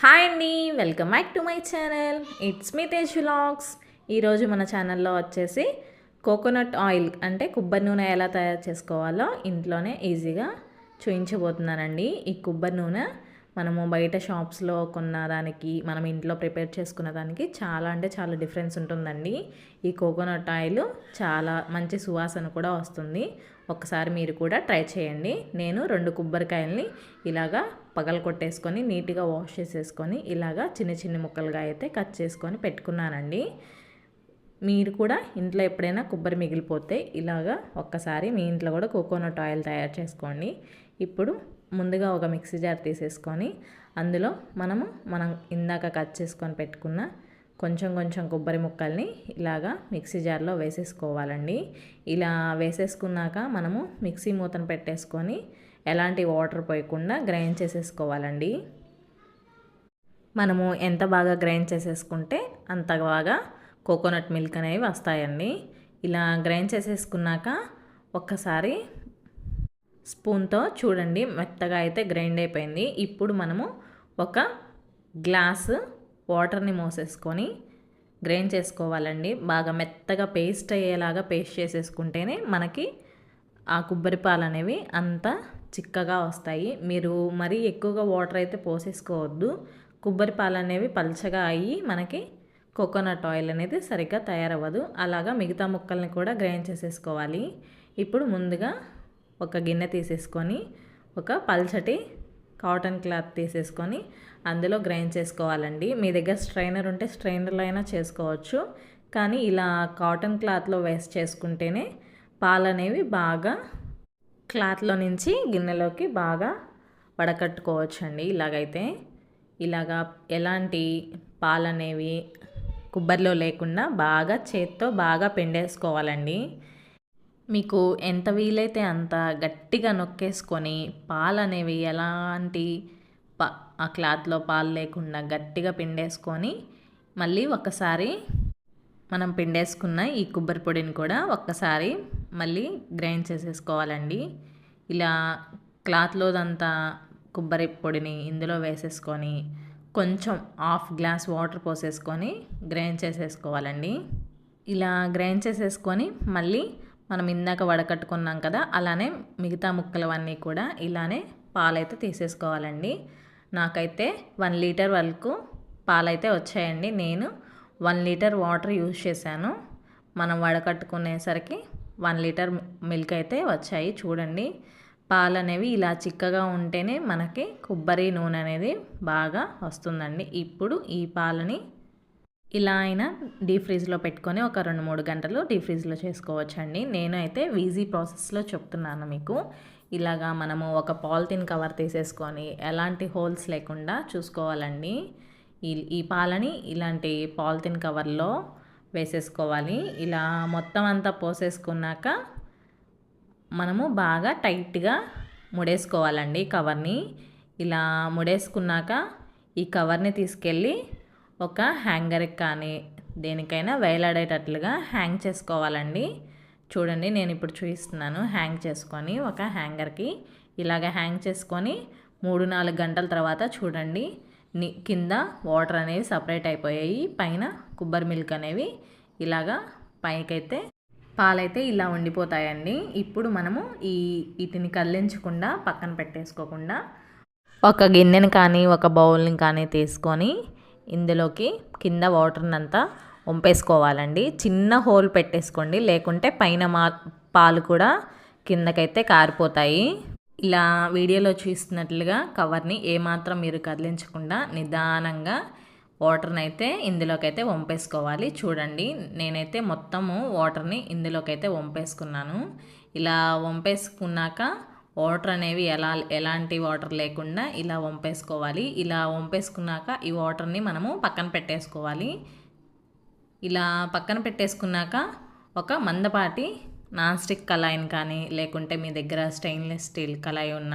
Hi అండి welcome back to my channel. It's me Tej vlogs ఈరోజు మన ఛానల్లో వచ్చేసి కోకోనట్ ఆయిల్ అంటే కొబ్బరి నూనె ఎలా తయారు చేసుకోవాలో ఇంట్లోనే ఈజీగా చూయించబోతున్నానండి. ఈ కొబ్బరి నూనె మనము బయట షాప్స్లో కొన్న దానికి మనం ఇంట్లో ప్రిపేర్ చేసుకున్న దానికి చాలా అంటే చాలా డిఫరెన్స్ ఉంటుందండి. ఈ కోకోనట్ ఆయిల్ చాలా మంచి సువాసన కూడా వస్తుంది. ఒకసారి మీరు కూడా ట్రై చేయండి. నేను రెండు కొబ్బరికాయల్ని ఇలాగా పగల కొట్టేసుకొని నీట్గా వాష్ చేసేసుకొని ఇలాగా చిన్న చిన్న ముక్కలుగా అయితే కట్ చేసుకొని పెట్టుకున్నానండి. మీరు కూడా ఇంట్లో ఎప్పుడైనా కొబ్బరి మిగిలిపోతే ఇలాగా ఒక్కసారి మీ ఇంట్లో కూడా కోకోనట్ ఆయిల్ తయారు చేసుకోండి. ఇప్పుడు ముందుగా ఒక మిక్సీ జార్ తీసేసుకొని అందులో మనము మనం ఇందాక కట్ చేసుకొని పెట్టుకున్న కొంచెం కొంచెం కొబ్బరి ముక్కల్ని ఇలాగా మిక్సీ జార్లో వేసేసుకోవాలండి. ఇలా వేసేసుకున్నాక మనము మిక్సీ మూతను పెట్టేసుకొని ఎలాంటి వాటర్ పోయకుండా గ్రైండ్ చేసేసుకోవాలండి. మనము ఎంత బాగా గ్రైండ్ చేసేసుకుంటే అంత బాగా కోకోనట్ మిల్క్ అనేవి వస్తాయండి. ఇలా గ్రైండ్ చేసేసుకున్నాక ఒక్కసారి స్పూన్తో చూడండి మెత్తగా అయితే గ్రైండ్ అయిపోయింది. ఇప్పుడు మనము ఒక గ్లాస్ వాటర్ని మోసేసుకొని గ్రైండ్ చేసుకోవాలండి. బాగా మెత్తగా పేస్ట్ అయ్యేలాగా పేస్ట్ చేసేసుకుంటేనే మనకి ఆ కొబ్బరి పాలు అనేవి అంత చిక్కగా వస్తాయి. మీరు మరీ ఎక్కువగా వాటర్ అయితే పోసేసుకోవద్దు. కొబ్బరి పాలు అనేవి పల్చగా అయ్యి మనకి కోకోనట్ ఆయిల్ అనేది సరిగ్గా తయారవ్వదు. అలాగా మిగతా ముక్కల్ని కూడా గ్రైండ్ చేసేసుకోవాలి. ఇప్పుడు ముందుగా ఒక గిన్నె తీసేసుకొని ఒక పల్చటి కాటన్ క్లాత్ తీసేసుకొని అందులో గ్రైండ్ చేసుకోవాలండి. మీ దగ్గర స్ట్రైనర్ ఉంటే స్ట్రైనర్లో అయినా చేసుకోవచ్చు. కానీ ఇలా కాటన్ క్లాత్లో వేస్ట్ చేసుకుంటేనే పాలు అనేవి బాగా క్లాత్లో నుంచి గిన్నెలోకి బాగా వడకట్టుకోవచ్చు అండి ఇలాగైతే ఇలాగా ఎలాంటి పాలు అనేవి కొబ్బరిలో లేకుండా బాగా చేత్తో బాగా పిండేసుకోవాలండి. మీకు ఎంత వీలైతే అంత గట్టిగా నొక్కేసుకొని పాలు అనేవి ఎలాంటి పా ఆ క్లాత్లో పాలు లేకుండా గట్టిగా పిండేసుకొని మళ్ళీ ఒకసారి మనం పిండేసుకున్న ఈ కొబ్బరి పొడిని కూడా ఒక్కసారి మళ్ళీ గ్రైండ్ చేసేసుకోవాలండి. ఇలా క్లాత్లోదంతా కొబ్బరి పొడిని ఇందులో వేసేసుకొని కొంచెం హాఫ్ గ్లాస్ వాటర్ పోసేసుకొని గ్రైండ్ చేసేసుకోవాలండి. ఇలా గ్రైండ్ చేసేసుకొని మళ్ళీ మనం ఇందాక వడకట్టుకున్నాం కదా అలానే మిగతా ముక్కలవన్నీ కూడా ఇలానే పాలైతే తీసేసుకోవాలండి. నాకైతే వన్ లీటర్ వరకు పాలైతే వచ్చాయండి. నేను వన్ లీటర్ వాటర్ యూజ్ చేశాను. మనం వడకట్టుకునేసరికి వన్ లీటర్ మిల్క్ అయితే వచ్చాయి. చూడండి పాలు అనేవి ఇలా చిక్కగా ఉంటేనే మనకి కొబ్బరి నూనె అనేది బాగా వస్తుందండి. ఇప్పుడు ఈ పాలని ఇలా అయినా డీప్ ఫ్రీజ్లో పెట్టుకొని ఒక రెండు మూడు గంటలు డీప్ ఫ్రీజ్లో చేసుకోవచ్చండి. నేను అయితే ఈజీ ప్రాసెస్లో చెప్తున్నాను మీకు. ఇలాగా మనము ఒక పాలిథిన్ కవర్ తీసేసుకొని ఎలాంటి హోల్స్ లేకుండా చూసుకోవాలండి. ఈ ఈ పాలని ఇలాంటి పాలిథిన్ కవర్లో వేసేసుకోవాలి. ఇలా మొత్తం అంతా పోసేసుకున్నాక మనము బాగా టైట్గా ముడేసుకోవాలండి కవర్ని. ఇలా ముడేసుకున్నాక ఈ కవర్ని తీసుకెళ్ళి ఒక హ్యాంగర్కి కానీ దేనికైనా వేలాడేటట్లుగా హ్యాంగ్ చేసుకోవాలండి. చూడండి నేను ఇప్పుడు చూపిస్తున్నాను. హ్యాంగ్ చేసుకొని ఒక హ్యాంగర్కి ఇలాగ హ్యాంగ్ చేసుకొని మూడు నాలుగు గంటల తర్వాత చూడండి ని కింద వాటర్ అనేవి సపరేట్ అయిపోయాయి. పైన కొబ్బరి మిల్క్ అనేవి ఇలాగా పైకైతే పాలైతే ఇలా ఉండిపోతాయండి. ఇప్పుడు మనము ఈ వీటిని కల్లించకుండా పక్కన పెట్టేసుకోకుండా ఒక గిన్నెని కానీ ఒక బౌల్ని కానీ తీసుకొని ఇందులోకి కింద వాటర్ని అంతా వంపేసుకోవాలండి. చిన్న హోల్ పెట్టేసుకోండి. లేకుంటే పైన మా పాలు కూడా కిందకైతే కారిపోతాయి. ఇలా వీడియోలో చూస్తున్నట్లుగా కవర్ని ఏమాత్రం మీరు కదిలించకుండా నిదానంగా వాటర్ని అయితే ఇందులోకైతే వంపేసుకోవాలి. చూడండి నేనైతే మొత్తము వాటర్ని ఇందులోకైతే వంపేసుకున్నాను. ఇలా వంపేసుకున్నాక వాటర్ అనేవి ఎలా ఎలాంటి వాటర్ లేకుండా ఇలా వంపేసుకోవాలి. ఇలా వంపేసుకున్నాక ఈ వాటర్ని మనము పక్కన పెట్టేసుకోవాలి. ఇలా పక్కన పెట్టేసుకున్నాక ఒక మందపాటి నాన్ స్టిక్ కళాయిని కానీ లేకుంటే మీ దగ్గర స్టెయిన్లెస్ స్టీల్ కళాయి ఉన్న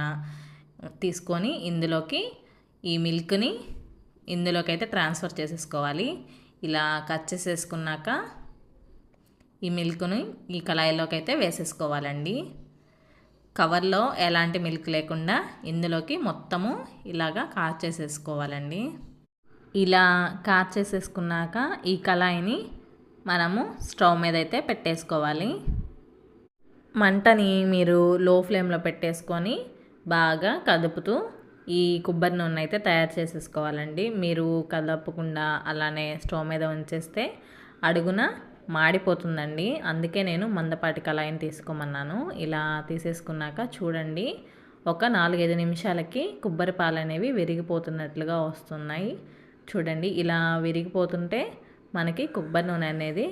తీసుకొని ఇందులోకి ఈ మిల్క్ని ఇందులోకి అయితే ట్రాన్స్ఫర్ చేసేసుకోవాలి. ఇలా కట్ చేసేసుకున్నాక ఈ మిల్క్ని ఈ కళాయిలోకి అయితే వేసేసుకోవాలండి. కవర్లో ఎలాంటి మిల్క్ లేకుండా ఇందులోకి మొత్తము ఇలాగా కాచేసేసుకోవాలండి ఇలా కార్చేసేసుకున్నాక ఈ కళాయిని మనము స్టవ్ మీద అయితే పెట్టేసుకోవాలి. మంటని మీరు లో ఫ్లేమ్లో పెట్టేసుకొని బాగా కదుపుతూ ఈ కొబ్బరి నూనె అయితే తయారు చేసేసుకోవాలండి. మీరు కదపకుండా అలానే స్టవ్ మీద ఉంచేస్తే అడుగున మాడిపోతుందండి. అందుకే నేను మందపాటి కళాయిని తీసుకోమన్నాను. ఇలా తీసేసుకున్నాక చూడండి ఒక నాలుగైదు నిమిషాలకి కొబ్బరి పాలు అనేవి విరిగిపోతున్నట్లుగా వస్తున్నాయి. చూడండి ఇలా విరిగిపోతుంటే మనకి కొబ్బరి నూనె అనేది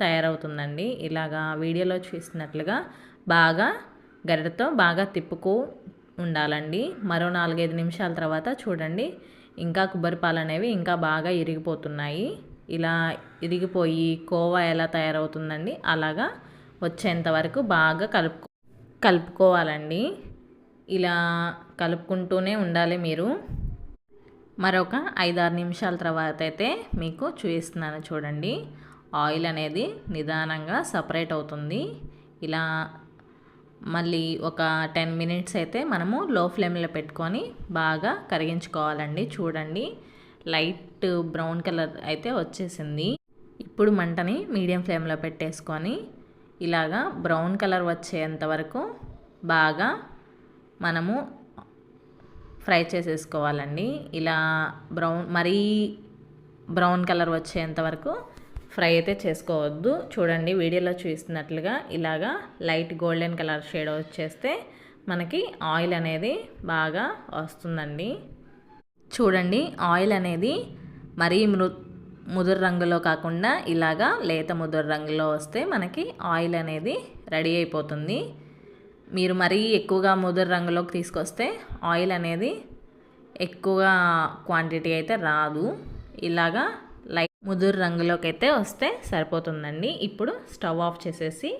తయారవుతుందండి. ఇలాగా వీడియోలో చూసినట్లుగా బాగా గరిటతో బాగా తిప్పుకు ఉండాలండి. మరో నాలుగైదు నిమిషాల తర్వాత చూడండి ఇంకా కొబ్బరి పాలు అనేవి ఇంకా బాగా ఇరిగిపోతున్నాయి. ఇలా ఇరిగిపోయి కోవా ఎలా తయారవుతుందండి అలాగా వచ్చేంత వరకు బాగా కలుపు కలుపుకోవాలండి. ఇలా కలుపుకుంటూనే ఉండాలి మీరు. మరొక ఐదారు నిమిషాల తర్వాత అయితే మీకు చూపిస్తున్నాను చూడండి. ఆయిల్ అనేది నిదానంగా సపరేట్ అవుతుంది. ఇలా మళ్ళీ ఒక టెన్ మినిట్స్ అయితే మనము లో ఫ్లేమ్లో పెట్టుకొని బాగా కరిగించుకోవాలండి. చూడండి. లైట్ బ్రౌన్ కలర్ అయితే వచ్చేసింది. ఇప్పుడు మంటని మీడియం ఫ్లేమ్లో పెట్టేసుకొని ఇలాగా బ్రౌన్ కలర్ వచ్చేంత వరకు బాగా మనము ఫ్రై చేసేసుకోవాలండి. ఇలా బ్రౌన్ మరీ బ్రౌన్ కలర్ వచ్చేంత వరకు ఫ్రై అయితే చేసుకోవద్దు. చూడండి వీడియోలో చూస్తున్నట్లుగా ఇలాగా లైట్ గోల్డెన్ కలర్ షేడ్ వచ్చేస్తే మనకి ఆయిల్ అనేది బాగా వస్తుందండి. చూడండి ఆయిల్ అనేది మరీ మృ ముదురు రంగులో కాకుండా ఇలాగా లేత ముదురు రంగులో వస్తే మనకి ఆయిల్ అనేది రెడీ అయిపోతుంది. మీరు మరీ ఎక్కువగా ముదురు రంగులోకి తీసుకొస్తే ఆయిల్ అనేది ఎక్కువగా క్వాంటిటీ అయితే రాదు. ఇలాగా లైట్ ముదురు రంగులోకి అయితే వస్తే సరిపోతుందండి. ఇప్పుడు స్టవ్ ఆఫ్ చేసేసి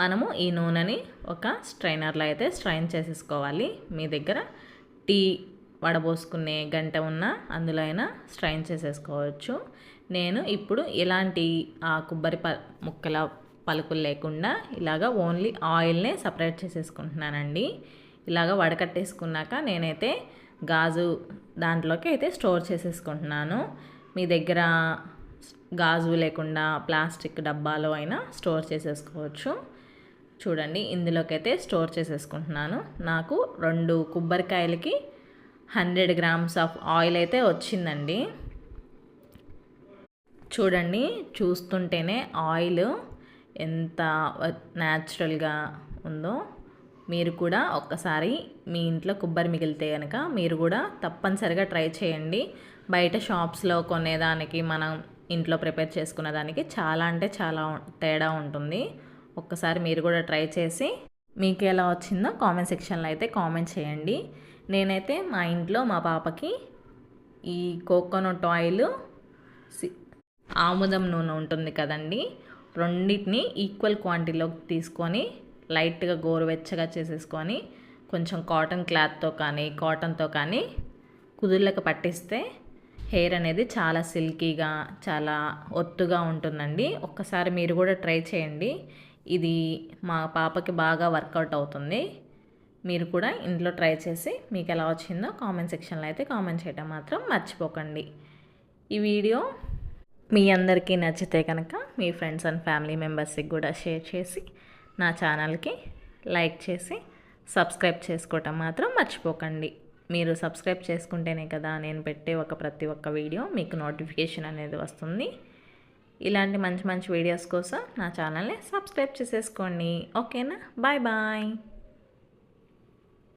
మనము ఈ నూనెని ఒక స్ట్రైనర్లో అయితే స్ట్రైన్ చేసేసుకోవాలి. మీ దగ్గర టీ వడబోసుకునే గంట ఉన్న అందులో అయినా స్ట్రైన్ చేసేసుకోవచ్చు. నేను ఇప్పుడు ఇలాంటి ఆ కొబ్బరి ప ముక్కల పలుకులు లేకుండా ఇలాగ ఓన్లీ ఆయిల్నే సపరేట్ చేసేసుకుంటున్నానండి. ఇలాగ వడకట్టేసుకున్నాక నేనైతే గాజు దాంట్లోకి అయితే స్టోర్ చేసేసుకుంటున్నాను. మీ దగ్గర గాజు లేకుండా ప్లాస్టిక్ డబ్బాలో అయినా స్టోర్ చేసేసుకోవచ్చు. చూడండి ఇందులోకి అయితే స్టోర్ చేసేసుకుంటున్నాను. నాకు రెండు కొబ్బరికాయలకి హండ్రెడ్ గ్రామ్స్ ఆఫ్ ఆయిల్ అయితే వచ్చిందండి. చూడండి చూస్తుంటేనే ఆయిల్ ఎంత న్యాచురల్గా ఉందో. మీరు కూడా ఒక్కసారి మీ ఇంట్లో కొబ్బరి మిగిలితే కనుక మీరు కూడా తప్పనిసరిగా ట్రై చేయండి. బయట షాప్స్లో కొనేదానికి మనం ఇంట్లో ప్రిపేర్ చేసుకునే దానికి చాలా అంటే చాలా తేడా ఉంటుంది. ఒక్కసారి మీరు కూడా ట్రై చేసి మీకు ఎలా వచ్చిందో కామెంట్ సెక్షన్లో అయితే కామెంట్ చేయండి. నేనైతే మా ఇంట్లో మా పాపకి ఈ కోకోనట్ ఆయిల్ ఆముదం నూనె ఉంటుంది కదండి. రెండింటిని ఈక్వల్ క్వాంటిటీలోకి తీసుకొని లైట్గా గోరువెచ్చగా చేసేసుకొని కొంచెం కాటన్ క్లాత్తో కానీ కాటన్తో కానీ కుదుర్లకు పట్టిస్తే హెయిర్ అనేది చాలా సిల్కీగా చాలా ఒత్తుగా ఉంటుందండి. ఒక్కసారి మీరు కూడా ట్రై చేయండి. ఇది మా పాపకి బాగా వర్కౌట్ అవుతుంది. మీరు కూడా ఇంట్లో ట్రై చేసి మీకు ఎలా వచ్చిందో కామెంట్ సెక్షన్లో అయితే కామెంట్ చేయడం మాత్రం మర్చిపోకండి. ఈ వీడియో మీ అందరికీ నచ్చితే కనుక మీ ఫ్రెండ్స్ అండ్ ఫ్యామిలీ మెంబర్స్కి కూడా షేర్ చేసి నా ఛానల్కి లైక్ చేసి సబ్స్క్రైబ్ చేసుకోవటం మాత్రం మర్చిపోకండి. మీరు సబ్స్క్రైబ్ చేసుకుంటేనే కదా నేను పెట్టే ఒక ప్రతి ఒక్క వీడియో మీకు నోటిఫికేషన్ అనేది వస్తుంది. ఇలాంటి మంచి మంచి వీడియోస్ కోసం నా ఛానల్ని సబ్స్క్రైబ్ చేసేసుకోండి. ఓకేనా? Bye bye.